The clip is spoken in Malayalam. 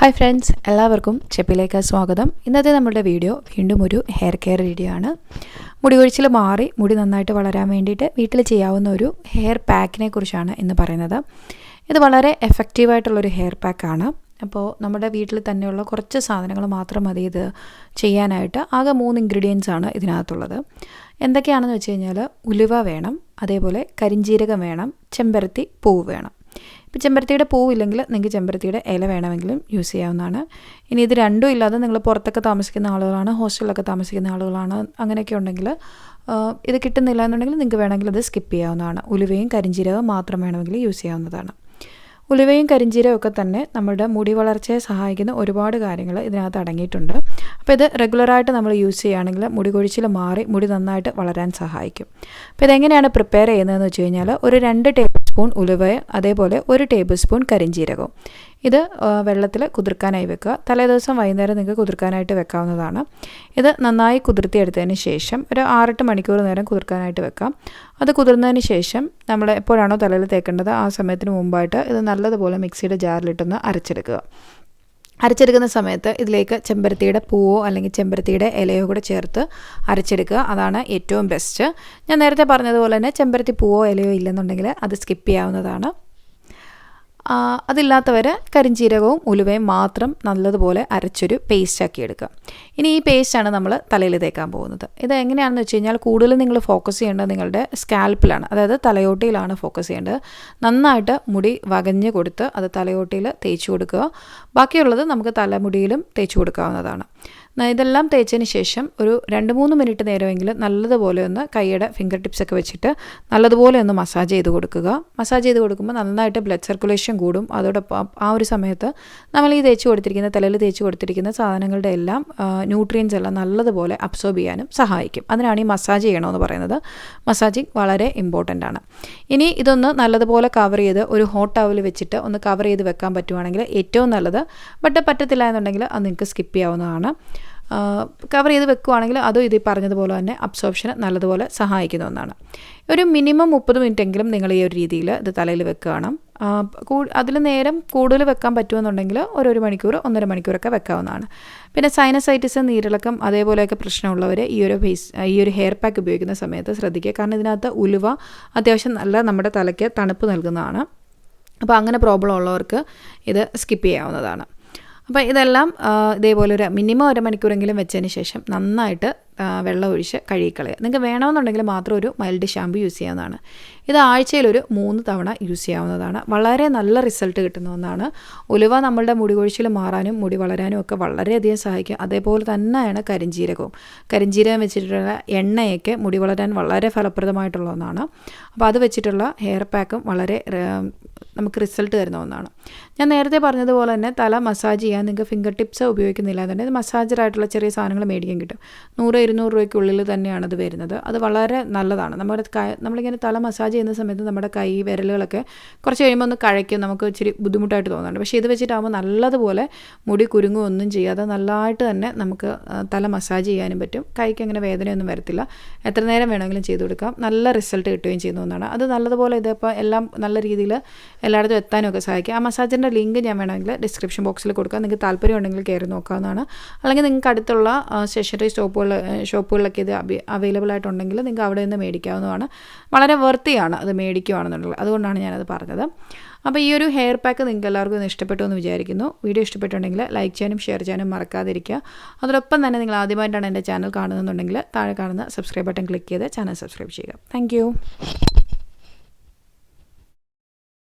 ഹായ് ഫ്രണ്ട്സ് എല്ലാവർക്കും ചെപ്പിലേക്ക് സ്വാഗതം. ഇന്നത്തെ നമ്മുടെ വീഡിയോ വീണ്ടും ഒരു ഹെയർ കെയർ വീഡിയോ ആണ്. മുടി കൊഴിച്ചിൽ മാറി മുടി നന്നായിട്ട് വളരാൻ വേണ്ടിയിട്ട് വീട്ടിൽ ചെയ്യാവുന്ന ഒരു ഹെയർ പാക്കിനെ കുറിച്ചാണ് ഇന്ന് പറയുന്നത്. ഇത് വളരെ എഫക്റ്റീവായിട്ടുള്ളൊരു ഹെയർ പാക്കാണ് അപ്പോൾ നമ്മുടെ വീട്ടിൽ തന്നെയുള്ള കുറച്ച് സാധനങ്ങൾ മാത്രം മതി ഇത് ചെയ്യാനായിട്ട്. ആകെ മൂന്ന് ഇൻഗ്രീഡിയൻസ് ആണ് ഇതിനകത്തുള്ളത്. എന്തൊക്കെയാണെന്ന് വെച്ച് കഴിഞ്ഞാൽ ഉലുവ വേണം അതേപോലെ കരിഞ്ജീരകം വേണം ചെമ്പരത്തി പൂവ് വേണം. ഇപ്പോൾ ചെമ്പരത്തിയുടെ പൂവില്ലെങ്കിൽ നിങ്ങൾക്ക് ചെമ്പരത്തിയുടെ ഇല വേണമെങ്കിലും യൂസ് ചെയ്യാവുന്നതാണ്. ഇനി ഇത് രണ്ടും ഇല്ലാതെ നിങ്ങൾ പുറത്തൊക്കെ താമസിക്കുന്ന ആളുകളാണ് ഹോസ്റ്റലിലൊക്കെ താമസിക്കുന്ന ആളുകളാണ് അങ്ങനെയൊക്കെ ഉണ്ടെങ്കിൽ ഇത് കിട്ടുന്നില്ല എന്നുണ്ടെങ്കിൽ നിങ്ങൾക്ക് വേണമെങ്കിൽ അത് സ്കിപ്പ് ചെയ്യാവുന്നതാണ്. ഉലുവയും കരിഞ്ചീരകവും മാത്രം വേണമെങ്കിൽ യൂസ് ചെയ്യാവുന്നതാണ്. ഉലുവയും കരിഞ്ചീരവും ഒക്കെ തന്നെ നമ്മുടെ മുടി വളർച്ചയെ സഹായിക്കുന്ന ഒരുപാട് കാര്യങ്ങൾ ഇതിനകത്ത് അടങ്ങിയിട്ടുണ്ട്. അപ്പോൾ ഇത് റെഗുലറായിട്ട് നമ്മൾ യൂസ് ചെയ്യുകയാണെങ്കിൽ മുടി കൊഴിച്ചിൽ മാറി മുടി നന്നായിട്ട് വളരാൻ സഹായിക്കും. അപ്പോൾ ഇതെങ്ങനെയാണ് പ്രിപ്പയർ ചെയ്യുന്നതെന്ന് വെച്ച് കഴിഞ്ഞാൽ ഒരു രണ്ട് ടേബിൾ സ്പൂൺ ഉലുവയ അതേപോലെ ഒരു ടേബിൾ സ്പൂൺ കരിഞ്ചീരകവും ഇത് വെള്ളത്തിൽ കുതിർക്കാനായി വെക്കുക. തലേദിവസം വൈകുന്നേരം നിങ്ങൾക്ക് കുതിർക്കാനായിട്ട് വെക്കാവുന്നതാണ്. ഇത് നന്നായി കുതിർത്തിയെടുത്തതിന് ശേഷം ഒരു ആറെട്ട് മണിക്കൂർ നേരം കുതിർക്കാനായിട്ട് വെക്കാം. അത് കുതിർന്നതിന് ശേഷം നമ്മൾ എപ്പോഴാണോ തലയിൽ തേക്കേണ്ടത് ആ സമയത്തിന് മുമ്പായിട്ട് ഇത് നല്ലതുപോലെ മിക്സിയുടെ ജാറിലിട്ടൊന്ന് അരച്ചെടുക്കുക. അരച്ചെടുക്കുന്ന സമയത്ത് ഇതിലേക്ക് ചെമ്പരത്തിയുടെ പൂവോ അല്ലെങ്കിൽ ചെമ്പരത്തിയുടെ ഇലയോ കൂടെ ചേർത്ത് അരച്ചെടുക്കുക. അതാണ് ഏറ്റവും ബെസ്റ്റ് ഞാൻ നേരത്തെ പറഞ്ഞതുപോലെ തന്നെ ചെമ്പരത്തി പൂവോ ഇലയോ ഇല്ലെന്നുണ്ടെങ്കിൽ അത് സ്കിപ്പ് ചെയ്യാവുന്നതാണ്. അതില്ലാത്തവർ കരിഞ്ചീരകവും ഉലുവയും മാത്രം നല്ലതുപോലെ അരച്ചൊരു പേസ്റ്റാക്കി എടുക്കുക. ഇനി ഈ പേസ്റ്റാണ് നമ്മൾ തലയിൽ തേക്കാൻ പോകുന്നത്. ഇത് എങ്ങനെയാണെന്ന് വെച്ച് കഴിഞ്ഞാൽ കൂടുതലും നിങ്ങൾ ഫോക്കസ് ചെയ്യേണ്ടത് നിങ്ങളുടെ സ്കാൽപ്പിലാണ് അതായത് തലയോട്ടിയിലാണ് ഫോക്കസ് ചെയ്യേണ്ടത്. നന്നായിട്ട് മുടി വകഞ്ഞ് കൊടുത്ത് അത് തലയോട്ടിയിൽ തേച്ച് കൊടുക്കുക. ബാക്കിയുള്ളത് നമുക്ക് തലമുടിയിലും തേച്ച് കൊടുക്കാവുന്നതാണ്. ഇതെല്ലാം തേച്ചതിന് ശേഷം ഒരു രണ്ട് മൂന്ന് മിനിറ്റ് നേരമെങ്കിലും നല്ലതുപോലെ ഒന്ന് കൈയുടെ ഫിംഗർ ടിപ്സൊക്കെ വെച്ചിട്ട് നല്ലതുപോലെ ഒന്ന് മസാജ് ചെയ്ത് കൊടുക്കുക. മസാജ് ചെയ്ത് കൊടുക്കുമ്പോൾ നന്നായിട്ട് ബ്ലഡ് സർക്കുലേഷൻ കൂടും. അതോടൊപ്പം ആ ഒരു സമയത്ത് നമ്മൾ ഈ തേച്ച് കൊടുത്തിരിക്കുന്ന തലയിൽ തേച്ച് കൊടുത്തിരിക്കുന്ന സാധനങ്ങളുടെ എല്ലാം ന്യൂട്രിയൻസ് എല്ലാം നല്ലതുപോലെ അബ്സോർബ് ചെയ്യാനും സഹായിക്കും. അതിനാണ് ഈ മസാജ് ചെയ്യണമെന്ന് പറയുന്നത്. മസാജിങ് വളരെ ഇമ്പോർട്ടന്റ് ആണ്. ഇനി ഇതൊന്ന് നല്ലതുപോലെ കവർ ചെയ്ത് ഒരു ഹോട്ട് ടവൽ വെച്ചിട്ട് ഒന്ന് കവർ ചെയ്ത് വെക്കാൻ പറ്റുവാണെങ്കിൽ ഏറ്റവും നല്ലത് ബട്ട് പറ്റത്തില്ല എന്നുണ്ടെങ്കിൽ അത് നിങ്ങൾക്ക് സ്കിപ്പ് ചെയ്യാവുന്നതാണ്. കവർ ചെയ്ത് വെക്കുവാണെങ്കിൽ അതും ഇത് പറഞ്ഞതുപോലെ തന്നെ അബ്സോർപ്ഷന് നല്ലതുപോലെ സഹായിക്കുന്ന ഒന്നാണ്. ഒരു മിനിമം മുപ്പത് മിനിറ്റ് എങ്കിലും നിങ്ങൾ ഈ ഒരു രീതിയിൽ ഇത് തലയിൽ വെക്കുകയാണ്. അതിൽ നേരം കൂടുതൽ വെക്കാൻ പറ്റുമെന്നുണ്ടെങ്കിൽ ഓരോരു മണിക്കൂർ ഒന്നര മണിക്കൂറൊക്കെ വെക്കാവുന്നതാണ്. പിന്നെ സൈനസൈറ്റിസ് നീരിളക്കം അതേപോലെയൊക്കെ പ്രശ്നമുള്ളവർ ഈ ഒരു ഫേസ് ഈ ഒരു ഹെയർ പാക്ക് ഉപയോഗിക്കുന്ന സമയത്ത് ശ്രദ്ധിക്കുക. കാരണം ഇതിനകത്ത് ഉലുവ അത്യാവശ്യം നല്ല നമ്മുടെ തലയ്ക്ക് തണുപ്പ് നൽകുന്നതാണ്. അപ്പോൾ അങ്ങനെ പ്രോബ്ലം ഉള്ളവർക്ക് ഇത് സ്കിപ്പ് ചെയ്യാവുന്നതാണ്. അപ്പോൾ ഇതെല്ലാം ഇതേപോലെ ഒരു മിനിമം ഒരു മണിക്കൂറെങ്കിലും വെച്ചതിന് ശേഷം നന്നായിട്ട് വെള്ളം ഒഴിച്ച് കഴുകിക്കളയുക. നിങ്ങൾക്ക് വേണമെന്നുണ്ടെങ്കിൽ മാത്രം ഒരു മൈൽഡ് ഷാമ്പു യൂസ് ചെയ്യാവുന്നതാണ്. ഇത് ആഴ്ചയിൽ ഒരു മൂന്ന് തവണ യൂസ് ചെയ്യാവുന്നതാണ്. വളരെ നല്ല റിസൾട്ട് കിട്ടുന്ന ഒന്നാണ്. ഉലുവ നമ്മളുടെ മുടി കൊഴിച്ചിൽ മാറാനും മുടി വളരാനും ഒക്കെ വളരെയധികം സഹായിക്കും. അതേപോലെ തന്നെയാണ് കരിഞ്ചീരകവും. കരിഞ്ചീരകം വെച്ചിട്ടുള്ള എണ്ണയൊക്കെ മുടി വളരാൻ വളരെ ഫലപ്രദമായിട്ടുള്ള ഒന്നാണ്. അപ്പോൾ അത് വെച്ചിട്ടുള്ള ഹെയർ പാക്കും വളരെ നമുക്ക് റിസൾട്ട് തരുന്ന ഒന്നാണ്. ഞാൻ നേരത്തെ പറഞ്ഞതുപോലെ തന്നെ തല മസാജ് ചെയ്യാൻ നിങ്ങൾക്ക് ഫിംഗർ ടിപ്സ് ഉപയോഗിക്കുന്നില്ല തന്നെ മസാജറായിട്ടുള്ള ചെറിയ സാധനങ്ങൾ മേടിക്കാൻ കിട്ടും. നൂറ് ഇരുന്നൂറ് രൂപയ്ക്കുള്ളിൽ തന്നെയാണ് അത് വരുന്നത്. അത് വളരെ നല്ലതാണ്. നമ്മുടെ നമ്മളിങ്ങനെ തല മസാജ് ചെയ്യുന്ന സമയത്ത് നമ്മുടെ കൈ വിരലുകളൊക്കെ കുറച്ച് കഴിയുമ്പോൾ ഒന്ന് കഴയ്ക്കും. നമുക്ക് ഇച്ചിരി ബുദ്ധിമുട്ടായിട്ട് തോന്നുന്നുണ്ട് പക്ഷേ ഇത് വെച്ചിട്ടാകുമ്പോൾ നല്ലതുപോലെ മുടി കുരുങ്ങും ഒന്നും ചെയ്യാതെ നല്ലതായിട്ട് തന്നെ നമുക്ക് തല മസാജ് ചെയ്യാനും പറ്റും. കൈക്ക് അങ്ങനെ വേദനയൊന്നും വരത്തില്ല. എത്ര നേരം വേണമെങ്കിലും ചെയ്തു കൊടുക്കാം. നല്ല റിസൾട്ട് കിട്ടുകയും ചെയ്യുന്ന ഒന്നാണ്. അത് നല്ലതുപോലെ ഇതിപ്പോൾ എല്ലാം നല്ല രീതിയിൽ എല്ലായിടത്തും എത്താനൊക്കെ സഹായിക്കും. ആ മസാജിന്റെ ലിങ്ക് ഞാൻ വേണമെങ്കിൽ ഡിസ്ക്രിപ്ഷൻ ബോക്സിൽ കൊടുക്കാം. നിങ്ങൾക്ക് താല്പര്യം ഉണ്ടെങ്കിൽ കയറി നോക്കാവുന്നതാണ്. അല്ലെങ്കിൽ നിങ്ങൾക്ക് അടുത്തുള്ള സ്റ്റേഷനറി സ്റ്റോപ്പുകൾ ഷോപ്പുകളിലൊക്കെ ഇത് അവൈലബിൾ ആയിട്ടുണ്ടെങ്കിൽ നിങ്ങൾക്ക് അവിടെ നിന്ന് മേടിക്കാവുന്നതാണ്. വളരെ വെർത്തിയാണ് അത് മേടിക്കുകയാണെന്നുള്ളത് അതുകൊണ്ടാണ് ഞാനത് പറഞ്ഞത്. അപ്പോൾ ഈ ഒരു ഹെയർ പാക്ക് നിങ്ങൾക്ക് എല്ലാവർക്കും ഇഷ്ടപ്പെട്ടു എന്ന് വിചാരിക്കുന്നു. വീഡിയോ ഇഷ്ടപ്പെട്ടുണ്ടെങ്കിൽ ലൈക്ക് ചെയ്യാനും ഷെയർ ചെയ്യാനും മറക്കാതിരിക്കുക. അതോടൊപ്പം തന്നെ നിങ്ങൾ ആദ്യമായിട്ടാണ് എന്റെ ചാനൽ കാണുന്നുണ്ടെങ്കിൽ താഴെ കാണുന്ന സബ്സ്ക്രൈബ് ബട്ടൺ ക്ലിക്ക് ചെയ്ത് ചാനൽ സബ്സ്ക്രൈബ് ചെയ്യുക. താങ്ക്